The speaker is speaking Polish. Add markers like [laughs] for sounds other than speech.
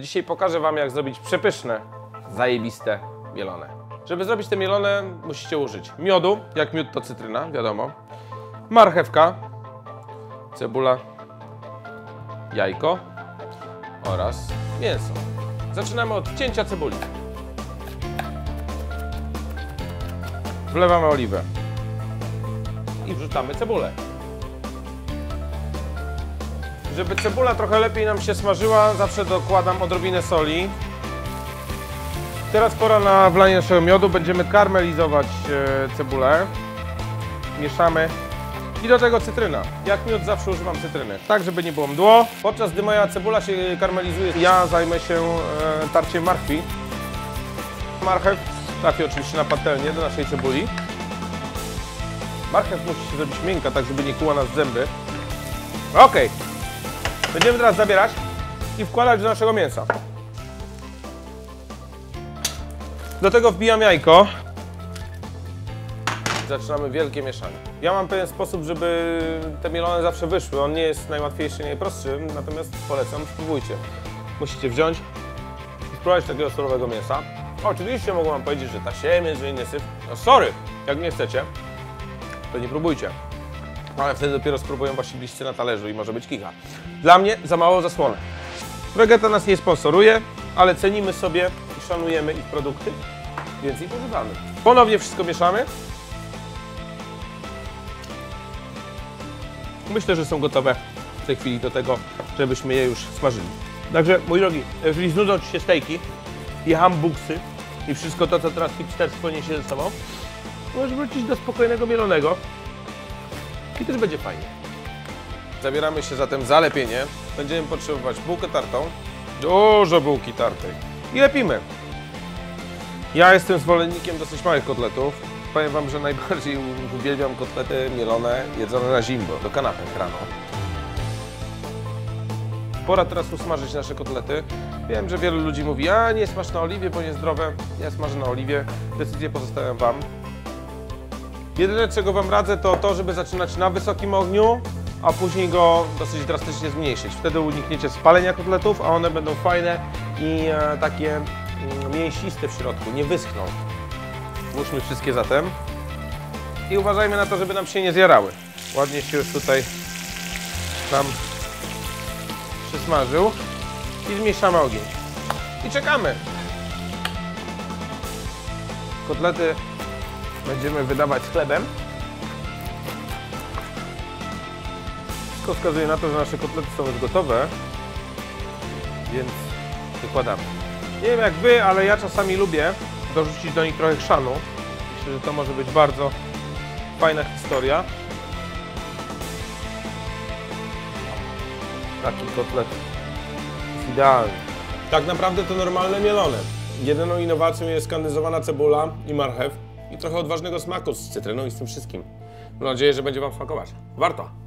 Dzisiaj pokażę Wam, jak zrobić przepyszne, zajebiste mielone. Żeby zrobić te mielone, musicie użyć miodu, jak miód to cytryna, wiadomo, marchewka, cebula, jajko oraz mięso. Zaczynamy od cięcia cebuli. Wlewamy oliwę i wrzucamy cebulę. Żeby cebula trochę lepiej nam się smażyła, zawsze dokładam odrobinę soli. Teraz pora na wlanie naszego miodu. Będziemy karmelizować e, cebulę. Mieszamy. I do tego cytryna. Jak miód zawsze używam cytryny. Tak, żeby nie było mdło. Podczas gdy moja cebula się karmelizuje, ja zajmę się e, tarciem marchwi. Marchew trafi oczywiście na patelnię do naszej cebuli. Marchew musi się zrobić miękka, tak żeby nie kuła nas zęby. Okej. Będziemy teraz zabierać i wkładać do naszego mięsa. Do tego wbijam jajko. Zaczynamy wielkie mieszanie. Ja mam pewien sposób, żeby te mielone zawsze wyszły. On nie jest najłatwiejszy, najprostszy, natomiast polecam, spróbujcie. Musicie wziąć i spróbować takiego surowego mięsa. Oczywiście mogą wam powiedzieć, że tasiemiec, że inny syf. No sorry, jak nie chcecie, to nie próbujcie. Ale wtedy dopiero spróbują wasi bliscy na talerzu i może być kicha. Dla mnie za mało zasłony. Vegeta nas nie sponsoruje, ale cenimy sobie i szanujemy ich produkty, więc ich używamy. Ponownie wszystko mieszamy. Myślę, że są gotowe w tej chwili do tego, żebyśmy je już smażyli. Także, mój drogi, jeżeli znudzą Ci się stejki i hambugsy i wszystko to, co teraz hipsterstwo niesie ze sobą, możesz wrócić do spokojnego mielonego, i też będzie fajnie. Zabieramy się zatem za lepienie. Będziemy potrzebować bułkę tartą, dużo bułki tartej i lepimy. Ja jestem zwolennikiem dosyć małych kotletów. Powiem Wam, że najbardziej [laughs] uwielbiam kotlety mielone, jedzone na zimno, do kanapek rano. Pora teraz usmażyć nasze kotlety. Wiem, że wielu ludzi mówi, a nie smaż na oliwie, bo niezdrowe. Ja smażę na oliwie. Decyzję pozostawiam Wam. Jedyne, czego Wam radzę, to to, żeby zaczynać na wysokim ogniu, a później go dosyć drastycznie zmniejszyć. Wtedy unikniecie spalenia kotletów, a one będą fajne i e, takie mm, mięsiste w środku, nie wyschną. Włóżmy wszystkie zatem. I uważajmy na to, żeby nam się nie zjarały. Ładnie się już tutaj nam przysmażył. I zmniejszamy ogień. I czekamy. Kotlety będziemy wydawać chlebem. Wszystko wskazuje na to, że nasze kotlety są już gotowe, więc wykładamy. Nie wiem jak Wy, ale ja czasami lubię dorzucić do nich trochę chrzanu. Myślę, że to może być bardzo fajna historia. Taki kotlet jest idealny. Tak naprawdę to normalne mielone. Jedyną innowacją jest kandyzowana cebula i marchew i trochę odważnego smaku z cytryną i z tym wszystkim. Mam nadzieję, że będzie Wam smakować. Warto!